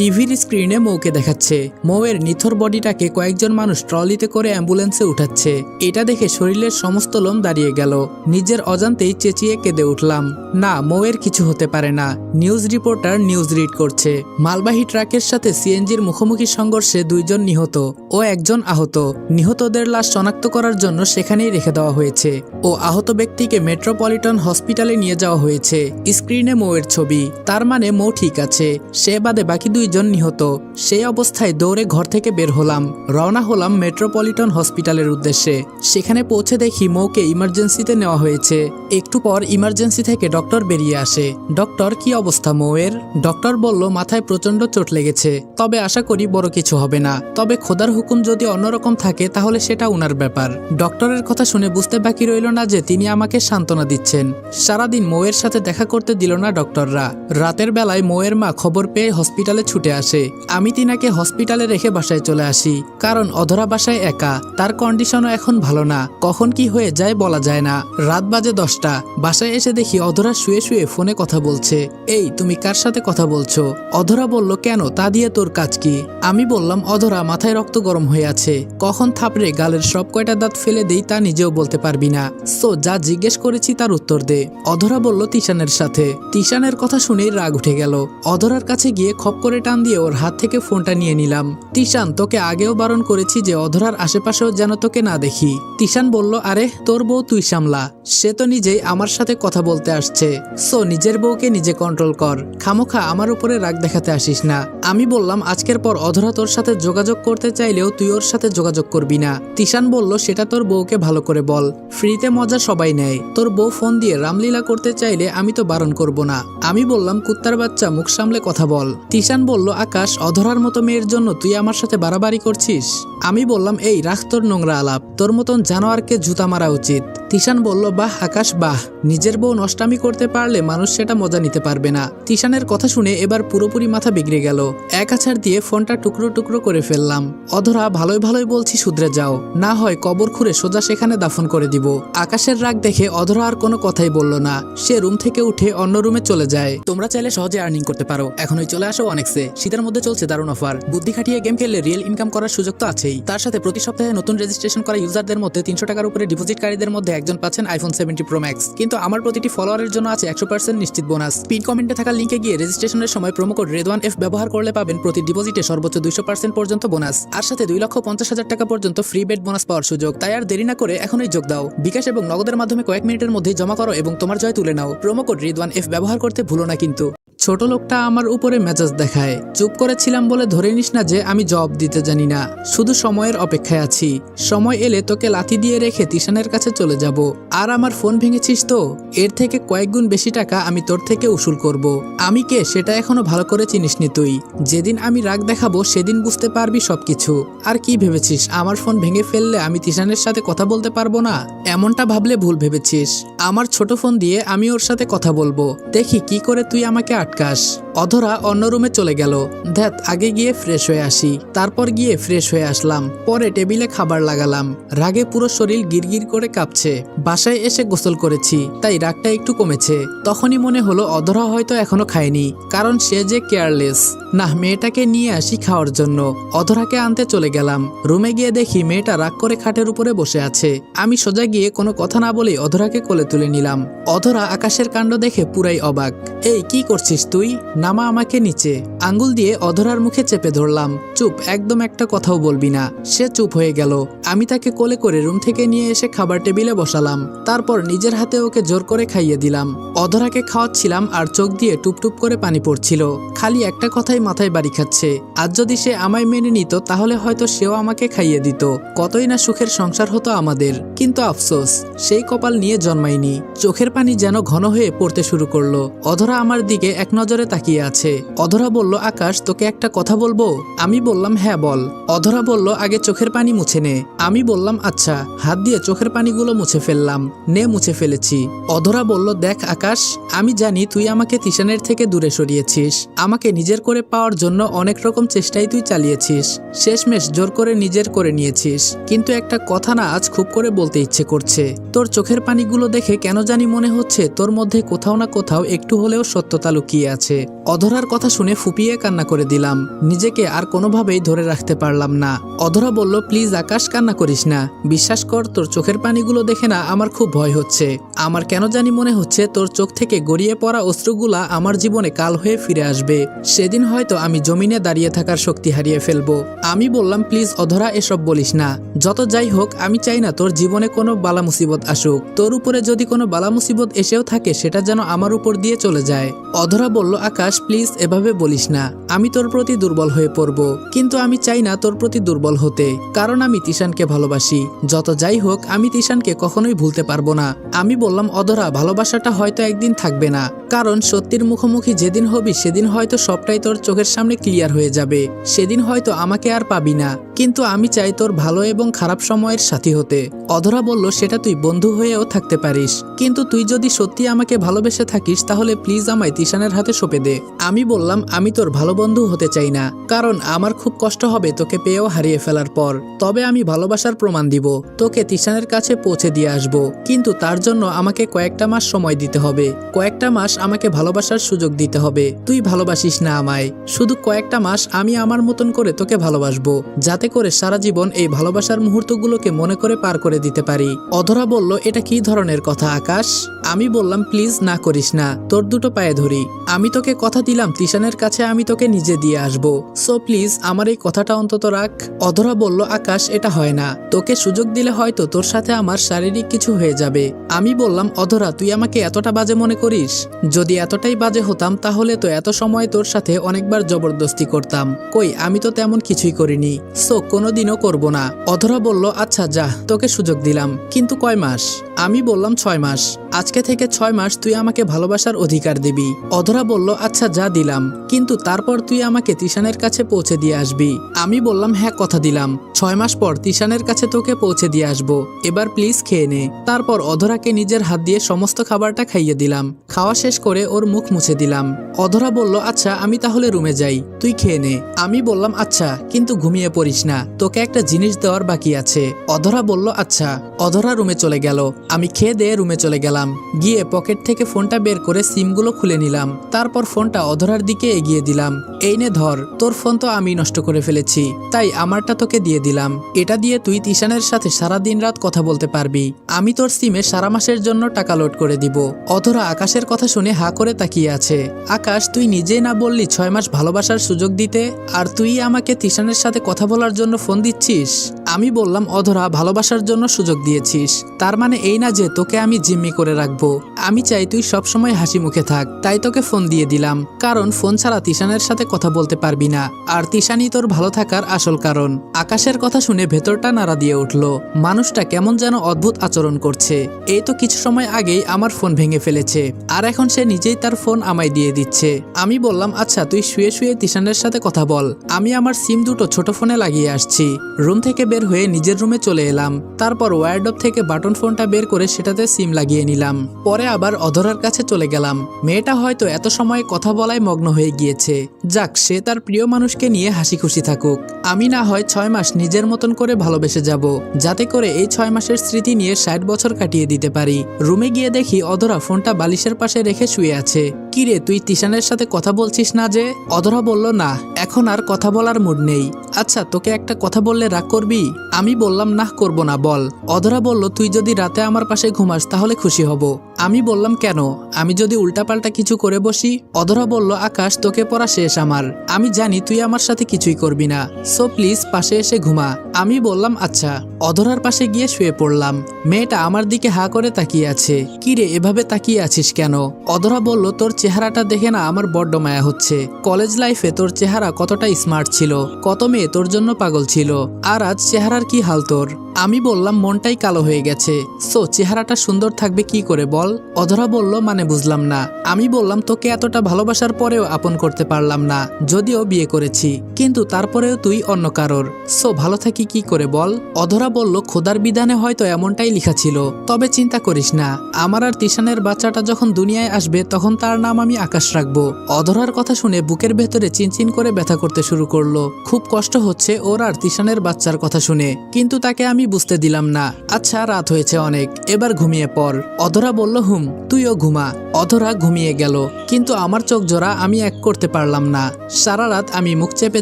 টিভির স্ক্রিনে মৌকে দেখাচ্ছে। মৌয়ের নিথর বডিটাকে কয়েকজন মানুষ ট্রলিতে করে অ্যাম্বুলেন্সে উঠাচ্ছে। এটা দেখে শরীরের সমস্ত লোম দাঁড়িয়ে গেল। নিজের অজান্তেই চেঁচিয়ে কেঁদে উঠলাম। না, মৌয়ের কিছু হতে পারে না। নিউজ রিপোর্টার নিউজ রিড করছে। মালবাহী ট্রাকের সাথে সিএনজির মুখোমুখি সংঘর্ষে দুইজন নিহত ও একজন আহত। নিহতদের লাশ শনাক্ত করার জন্য সেখানেই রেখে দেওয়া হয়েছে ও আহত ব্যক্তিকে মেট্রোপলিটন হসপিটালে নিয়ে যাওয়া হয়েছে। স্ক্রিনে মৌয়ের ছবি। তার মানে মৌ ঠিক আছে। সে বাদে বাকি দুইজন নিহত। সেই অবস্থায় দৌড়ে ঘর থেকে বের হলাম। রওনা হলাম মেট্রোপলিটন হসপিটালের উদ্দেশ্যে। সেখানে পৌঁছে দেখি মৌকে ইমার্জেন্সিতে নেওয়া হয়েছে। একটু পর ইমার্জেন্সি থেকে ডক্টর বেরিয়ে আসে। ডক্টর, কি অবস্থা মৌয়ের? ডক্টর বলল, মাথায় প্রচণ্ড চোট লেগেছে। তবে আশা করি বড় কিছু হবে না। তবে খোদার হুকুম যদি অন্যরকম থাকে, তাহলে সেটা উনার ব্যাপার। ডক্টরের কথা শুনে বুঝতে বাকি রইল না যে তিনি আমাকে সান্ত্বনা দিচ্ছেন। সারাদিন মৌয়ের সাথে দেখা করতে দিল না ডক্টররা। রাতের বেলায় মৌয়ের মা খবর পেয়ে হসপিটালে ছুটে আসে। আমি তিনাকে হসপিটালে রেখে বাসায় চলে আসি, কারণ অধরা বাসায় একা, তার কন্ডিশনও এখন ভালো না। কখন কি হয়ে যায় বলা যায় না। রাত বাজে দশটা, বাসায় এসে দেখি অধরা শুয়ে শুয়ে ফোনে কথা বলছে। এই, তুমি কার সাথে কথা বলছো? অধরা বলল, কেন? তা দিয়ে তোর কাজ কি? আমি বললাম, অধরা, মাথায় রক্ত গরম হয়ে আছে। কখন থাপড়ে গালের সব কয়টা দাঁত ফেলে দেই তা নিজেও বলতে পারবি না। সো, যা জিজ্ঞেস করেছি তার উত্তর দে। অধরা বলল, তিশানের সাথে। তিশানের কথা শুনেই রাগ উঠে গেল। অধরার কাছে গিয়ে খপ করে টান দিয়ে ওর হাত থেকে ফোনটা নিয়ে নিলাম। তিশান, তোকে আগেও বারণ করেছি যে অধরার আশেপাশেও যেন তোকে না দেখি। তিশান বলল, আরে, তোর বউ তুই সামলা। সে তো নিজেই আমার সাথে কথা বলতে আসছে। সো, নিজের বউকে নিজে কন্ট্রোল কর। খামোখা, আমার উপরে রাগ দেখাতে আসিস না। আমি বললাম, আজকের পর অধরা তোর সাথে যোগাযোগ করতে চাইলেও তুই ওর সাথে যোগাযোগ করবি না। তিশান বলল, সেটা তোর বউকে ভালো করে বল। ফ্রিতে মজা সবাই নেয়। তোর বউ ফোন দিয়ে রামলীলা করতে চাইলে আমি তো বারণ করব না। আমি বললাম, কুত্তার বাচ্চা, মুখ সামলে কথা বল। তিশান বলল, আকাশ, অধরার মতো মেয়ের জন্য তুই আমার সাথে বাড়াবাড়ি করছিস? আমি বললাম, এই, রাখ তোর নোংরা আলাপ। তোর মতন জানোয়ারকে জুতা মারা উচিত। তিশান বলল, বাহ, আকাশ, বাহ। নিজের বউ নষ্টামি করতে পারলে মানুষ সেটা মজা নিতে পারবে না। তিশানের কথা শুনে এবার পুরোপুরি মাথা বিগড়ে গেল। এক আছাড় দিয়ে ফোনটা টুকরো টুকরো করে ফেললাম। অধরা, ভালোই ভালোই বলছি, শুধরে যাও। না হয় কবর খুঁড়ে সোজা সেখানে দাফন করে দিব। আকাশের রাগ দেখে অধরা আর কোনো কথাই বলল না। সে রুম থেকে উঠে অন্য রুমে চলে যায়। তোমরা চাইলে সহজে আর্নিং করতে পারো। এখনই চলে আসো অনেকসে শীতের মধ্যে চলছে দারুণ অফার। বুদ্ধি খাটিয়ে গেম খেললে রিয়েল ইনকাম করার সুযোগ তো আছেই। তার সাথে প্রতি সপ্তাহে নতুন রেজিস্ট্রেশন করা ইউজারদের মধ্যে তিনশো টাকার উপরে ডিপোজিটকারীদের মধ্যে একজন পাচ্ছেন আইফোন সেভেন্টি প্রো ম্যাক্স কিন্তু আমার প্রতিটি ফলোয়ারের জন্য আছে একশো পার্সেন্ট নিশ্চিত বোনাস পিন কমেন্টে থাকা লিঙ্কে গিয়ে রেজিস্ট্রেশনের সময় কোড রেদওয়ান এফ ব্যবহার করলে পাবেন প্রতি ডিপোজিটে সর্বোচ্চ দুইশো পার্সেন্ট পর্যন্ত বোনাস আর সাথে দুই লক্ষ পঞ্চাশ হাজার টাকা পর্যন্ত ফ্রি বেড বোনাস পাওয়ার সুযোগ। তাই আর দেরি না করে এখনই যোগ দাও। বিকাশ এবং নগদের মাধ্যমে কয়েক মিনিটের মধ্যেই জমা করো এবং তোমার জয় তুলে নাও। কোড রিদওয়ান এফ ব্যবহার করতে ভুলো না কিন্তু। ছোট লোকটা আমার উপরে মেজাজ দেখায়। চুপ করেছিলাম বলে ধরে নিস না যে আমি জবাব দিতে জানি না। শুধু সময়ের অপেক্ষায় আছি। সময় এলে তোকে লাথি দিয়ে রেখে তিশানের কাছে চলে যাব। আর আমার ফোন ভেঙেছিস তো? এর থেকে কয়েক গুণ বেশি টাকা আমি তোর থেকে উসুল করব। আমি কে সেটা এখনও ভালো করে চিনিসনি তুই। যেদিন আমি রাগ দেখাবো সেদিন বুঝতে পারবি সবকিছু। আর কি ভেবেছিস, আমার ফোন ভেঙে ফেললে আমি তিশানের সাথে কথা বলতে পারব না? এমনটা ভাবলে ভুল ভেবেছিস। আমার ছোট ফোন দিয়ে আমি ওর সাথে কথা বলব। দেখি কি করে তুই আমাকে আটকাস অধরা অন্য রুমে চলে গেল। ধ্যাত আগে গিয়ে ফ্রেশ হয়ে আসি। তারপর গিয়ে ফ্রেশ হয়ে আসলাম। পরে টেবিলে খাবার লাগালাম। রাগে পুরো শরীর গিরগির করে কাঁপছে। বাসায় এসে গোসল করেছি, তাই রাগটা একটু কমেছে। তখনই মনে হলো অধরা হয়তো এখনও খায়নি, কারণ সে যে কেয়ারলেস। না মেয়েটাকে নিয়ে আসি খাওয়ার জন্য। অধরাকে আনতে চলে গেলাম। রুমে গিয়ে দেখি মেয়েটা রাগ করে খাটের উপরে বসে আছে। আমি সোজা গিয়ে কোনো কথা না বলেই অধরাকে কোলে তুলে নিলাম। অধরা আকাশের কাণ্ড দেখে পুরাই অবাক। এই, কি করছিস? তুই, নামা আমাকে নিচে। আঙ্গুল দিয়ে অধরার মুখে চেপে ধরলাম। চুপ, একদম একটা কথাও বলবি না। সে চুপ হয়ে গেল। আমি তাকে কোলে করে রুম থেকে নিয়ে এসে খাবার টেবিলে বসালাম। তারপর নিজের হাতে ওকে জোর করে খাইয়ে দিলাম। অধরাকে খাওয়াচ্ছিলাম আর চোখ দিয়ে টুপটুপ করে পানি পড়ছিল। খালি একটা কথাই মাথায় বাড়ি খাচ্ছে। আজ যদি সে আমায় মেনে নিত, তাহলে হয়তো সেও আমাকে খাইয়ে দিত। কতই না সুখের সংসার হতো আমাদের। কিন্তু আফসোস, সেই কপাল নিয়ে জন্মায়নি। চোখের পানি যেন ঘন হয়ে পড়তে শুরু করল। অধরা আমার দিকে এক নজরে তাকিয়ে আছে। অধরা বলল, আকাশ, তোকে একটা কথা বলব? আমি বললাম হ্যাঁ বল। অধরা বলল, আগে চোখের পানি মুছে নে। আমি বললাম আচ্ছা। হাত দিয়ে চোখের পানিগুলো মুছে ফেললাম। নে, মুছে ফেলেছি। অধরা বলল, দেখ, আকাশ, আমি জানি তুই আমাকে তিশানের থেকে দূরে সরিয়েছিস। আমাকে নিজের করে পাওয়ার জন্য অনেক রকম চেষ্টাই তুই চালিয়েছিস। শেষমেশ জোর করে নিজের করে নিয়েছিস। কিন্তু একটা কথা না আজ খুব করে বলতে ইচ্ছে করছে। তোর চোখের পানিগুলো দেখে কেন জানি মনে হচ্ছে তোর মধ্যে কোথাও না কোথাও একটু হলেও সত্যতা লুকিয়ে আছে। অধরার কথা শুনে ফুপিয়ে কান্না করে দিলাম। নিজেকে আর কোনোভাবেই ধরে রাখতে পারলাম না। অধরা বলল, প্লিজ আকাশ, কান্না করিস না। বিশ্বাস কর, তোর চোখের পানিগুলো দেখে না আমার খুব ভয় হচ্ছে। আমার কেন জানি মনে হচ্ছে তোর চোখ থেকে গড়িয়ে পড়া অস্ত্রগুলা আমার জীবনে কাল হয়ে ফিরে আসবে। সেদিন হয়তো আমি জমিনে দাঁড়িয়ে থাকার শক্তি হারিয়ে ফেলব। আমি বললাম, প্লিজ অধরা, এসব বলিস না। যত যাই হোক, আমি চাই না তোর জীবনে কোনো বালা মুসিবত আসুক। তোর উপরে যদি কোনো বালা মুসিবত এসেও থাকে, সেটা যেন আমার উপর দিয়ে চলে যায়। অধরা বলল, আকাশ প্লিজ এভাবে বলিস না, আমি তোর প্রতি দুর্বল হয়ে পড়ব। কিন্তু আমি চাই না তোর প্রতি দুর্বল হতে, কারণ আমি তিশানকে ভালোবাসি। যত যাই হোক, আমি তিশানকে কখনোই ভুলতে পারব না। আমি বললাম, অধরা, ভালোবাসাটা হয়তো একদিন থাকবে না। কারণ সত্যির মুখোমুখি যেদিন হবি, সেদিন হয়তো সবটাই তোর চোখের সামনে ক্লিয়ার হয়ে যাবে। সেদিন হয়তো আমাকে আর পাবি না। কিন্তু আমি চাই তোর ভালো এবং খারাপ সময়ের সাথী হতে। অধরা বলল, সেটা তুই বন্ধু হয়েও থাকতে পারিস। কিন্তু তুই যদি সত্যি আমাকে ভালোবেসে থাকিস, তাহলে প্লিজ আমায় তিশানের হাতে সঁপে দে। আমি বললাম, আমি তোর ভালো বন্ধু হতে চাই না। কারণ আমার খুব কষ্ট হবে তোকে পেয়েও হারিয়ে ফেলার পর। তবে আমি ভালোবাসার প্রমাণ দিব। তোকে তিশানের কাছে পৌঁছে দিয়ে আসব। কিন্তু তার জন্য আমাকে কয়েকটা মাস সময় দিতে হবে। কয়েকটা মাস আমাকে ভালোবাসার সুযোগ দিতে হবে। তুই ভালোবাসিস না আমায়। শুধু কয়েকটা মাস আমি আমার মতন করে তোকে ভালোবাসবো, যাতে করে সারা জীবন এই ভালোবাসার মুহূর্তগুলোকে মনে করে পার করে দিতে পারি। অধরা বলল, এটা কি ধরনের কথা, আকাশ? আমি বললাম, প্লিজ না করিস না, তোর দুটো পায়ে ধরি। আমি তোকে কথা দিলাম, তিশানের কাছে আমি তোকে নিজে দিয়ে আসব। সো প্লিজ, আমার এই কথাটা অন্তত রাখ। অধরা বলল, আকাশ, এটা হয় না। তোকে সুযোগ দিলে হয়তো তোর সাথে আমার শারীরিক কিছু হয়ে যাবে। আমি বললাম, অধরা, তুই আমাকে এতটা বাজে মনে করিস? যদি এতটাই বাজে হতাম, তাহলে তো এত সময় তোর সাথে অনেকবার জবরদস্তি করতাম। কই, আমি তো তেমন কিছুই করিনি। সো, কোনোদিনও করব না। অধরা বলল আচ্ছা যা, তোকে সুযোগ দিলাম। কিন্তু কয় মাস? আমি বললাম, ছয় মাস। আজকে থেকে ছয় মাস তুই আমাকে ভালোবাসার অধিকার দিবি। অধরা বলল আচ্ছা যা দিলাম। কিন্তু তারপর তুই আমাকে তিশানের কাছে পৌঁছে দিয়ে আসবি। আমি বললাম হ্যাঁ কথা দিলাম। ছয় মাস পর তিশানের কাছে তোকে পৌঁছে দিয়ে আসব। এবার প্লিজ খেয়ে নে। তারপর অধরাকে নিজের হাত দিয়ে সমস্ত খাবারটা খাইয়ে দিলাম। খাওয়া শেষ করে ওর মুখ মুছে দিলাম। অধরা বলল আচ্ছা আমি তাহলে রুমে যাই। তুই খেয়ে নে। আমি বললাম আচ্ছা কিন্তু ঘুমিয়ে পড়িস না। তোকে একটা জিনিস দেওয়ার বাকি আছে। অধরা বলল আচ্ছা। অধরা রুমে চলে গেল। আমি খেয়ে দিয়ে রুমে চলে গেলাম। গিয়ে পকেট থেকে ফোনটা বের করে সিমগুলো খুলে নিলাম। তারপর ফোনটা অধরার দিকে এগিয়ে দিলাম। এই নে ধর, তোর ফোন তো আমি নষ্ট করে ফেলেছি। তাই আমারটা তোকে দিয়ে দিলাম। এটা দিয়ে তুই তিশানের সাথে সারা দিন রাত কথা বলতে পারবি। আমি তোর সিমে সারা মাসের জন্য টাকা লোড করে দিব। অধরা আকাশের কথা শুনে হা করে তাকিয়ে আছে। আকাশ, তুই নিজেই না বললি ছয় মাস ভালোবাসার সুযোগ দিতে, আর তুই আমাকে তিশানের সাথে কথা বলার জন্য ফোন দিচ্ছিস? আমি বললাম, অধরা, ভালোবাসার জন্য সুযোগ দিয়েছিস। তার মানে এই না যে তোকে আমি জিম্মি করে রাখব। আমি চাই তুই সবসময় হাসি মুখে থাক। তাই তোকে ফোন দিয়ে দিলাম। কারণ ফোন ছাড়া তিশানের সাথে কথা বলতে পারবি না। আর তিশানি তোর ভালো থাকার আসল কারণ। আকাশের কথা শুনে ভেতরটা নাড়া দিয়ে উঠল। মানুষটা কেমন যেন অদ্ভুত আচরণ করছে। এই তো কিছু সময় আগেই আমার ফোন ভেঙে ফেলেছে। আর এখন সে নিজেই তার ফোন আমায় দিয়ে দিচ্ছে। আমি বললাম আচ্ছা তুই শুয়ে শুয়ে তিশানের সাথে কথা বল। আমি আমার সিম দুটো ছোট ফোনে লাগিয়ে আসছি। রুম থেকে বের হয়ে নিজের রুমে চলে এলাম। তারপর ওয়ারডপ থেকে বাটন ফোনটা বের করে সেটাতে সিম লাগিয়ে নিলাম। পরে আবার অধরার কাছে চলে গেলাম। মেয়েটা হয়তো এত সময় কথা বলায় মগ্ন হয়ে গিয়েছে। যাক, সে তার প্রিয় মানুষকে নিয়ে হাসি খুশি থাকুক। আমি না হয় ছয় মাস নিজের মতন করে ভালোবেসে যাব, যাতে করে এই ছয় মাসের স্মৃতি নিয়ে ষাট বছর কাটিয়ে দিতে পারি। রুমে গিয়ে দেখি অধরা ফোনটা বালিশের পাশে রেখে শুয়ে আছে। কিরে তুই তিশানের সাথে কথা বলছিস না যে? অধরা বলল, না, এখন আর কথা বলার মুড নেই। আচ্ছা তোকে একটা কথা বললে রাগ করবি? আমি বললাম না করব না, বল। অধরা বলল, তুই যদি রাতে আমার পাশে ঘুমাস, তাহলে খুশি হব আমি বললাম, কেন? আমি যদি উল্টাপাল্টা কিছু করে বসি? অধরা বলল, আকাশ, তোকে পড়া শেষ আমার। আমি জানি তুই আমার সাথে কিছুই করবি না। সো প্লিজ পাশে এসে ঘুমা। আমি বললাম আচ্ছা। অধরার পাশে গিয়ে শুয়ে পড়লাম। মেয়েটা আমার দিকে হা করে তাকিয়ে আছে। কিরে এভাবে তাকিয়ে আছিস কেন? অধরা বলল, তোর চেহারাটা দেখে না আমার বড্ড মায়া হচ্ছে। কলেজ লাইফে তোর চেহারা কতটা স্মার্ট ছিল। কত মেয়ে তোর জন্য পাগল ছিল। আর আজ চেহারার কি হাল তোর? আমি বললাম, মনটাই কালো হয়ে গেছে। সো চেহারাটা সুন্দর থাকবে কি করে বল? অধরা বলল মানে বুঝলাম না। আমি বললাম, তোকে এতটা ভালোবাসার পরেও আপন করতে পারলাম না। যদিও বিয়ে করেছি, কিন্তু তারপরেও তুই অন্য কারোর। সো ভালো থাকি কি করে বল? অধরা বলল, খোদার বিধানে হয়তো এমনটাই লেখা ছিল। তবে চিন্তা করিস না। আমার আর তিশানের বাচ্চাটা যখন দুনিয়ায় আসবে, তখন তার নাম আমি আকাশ রাখব। অধরার কথা শুনে বুকের ভেতরে চিনচিন করে ব্যথা করতে শুরু করল। খুব কষ্ট হচ্ছে ওর আর তিশানের বাচ্চার কথা শুনে, কিন্তু তাকে আমি বুঝতে দিলাম না। আচ্ছা রাত হয়েছে অনেক। এবার ঘুমিয়ে পড়। অধরা বলল হুম, তুইও ঘুমা। অধরা ঘুমিয়ে গেল। কিন্তু আমার চোখ জোড়া আমি এক করতে পারলাম না। সারা রাত আমি মুখ চেপে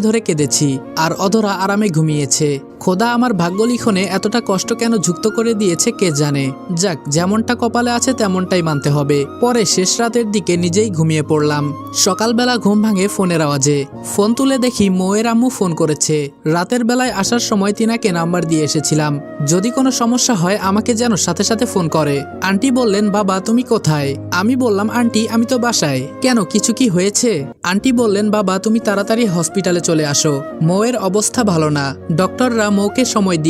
ধরে কেঁদেছি, আর অধরা আরামে ঘুমিয়েছে। খোদা আমার ভাগ্য লিখনে এতটা কষ্ট কেন যুক্ত করে দিয়েছে কে জানে? যাক, যেমনটা কপালে আছে তেমনটাই মানতে হবে। পরে শেষ রাতের দিকে নিজেই ঘুমিয়ে পড়লাম। সকালবেলা ঘুম ভাঙে ফোনের আওয়াজে। ফোন তুলে দেখি মৌয়ের আম্মু ফোন করেছে। রাতের বেলায় আসার সময় তিনাকে নাম্বার দিয়ে এসেছিলাম। যদি কোনো সমস্যা হয়, আমাকে যেন সাথে সাথে ফোন করে। আন্টি বললেন, বাবা, তুমি কোথায়? আমি বললাম, আন্টি, আমি তো বাসায়। কেন, কিছু কি হয়েছে? আন্টি বললেন, বাবা, তুমি তাড়াতাড়ি হসপিটালে চলে আসো। মৌয়ের অবস্থা ভালো না। ডক্টররা মৌকে সময় দিয়ে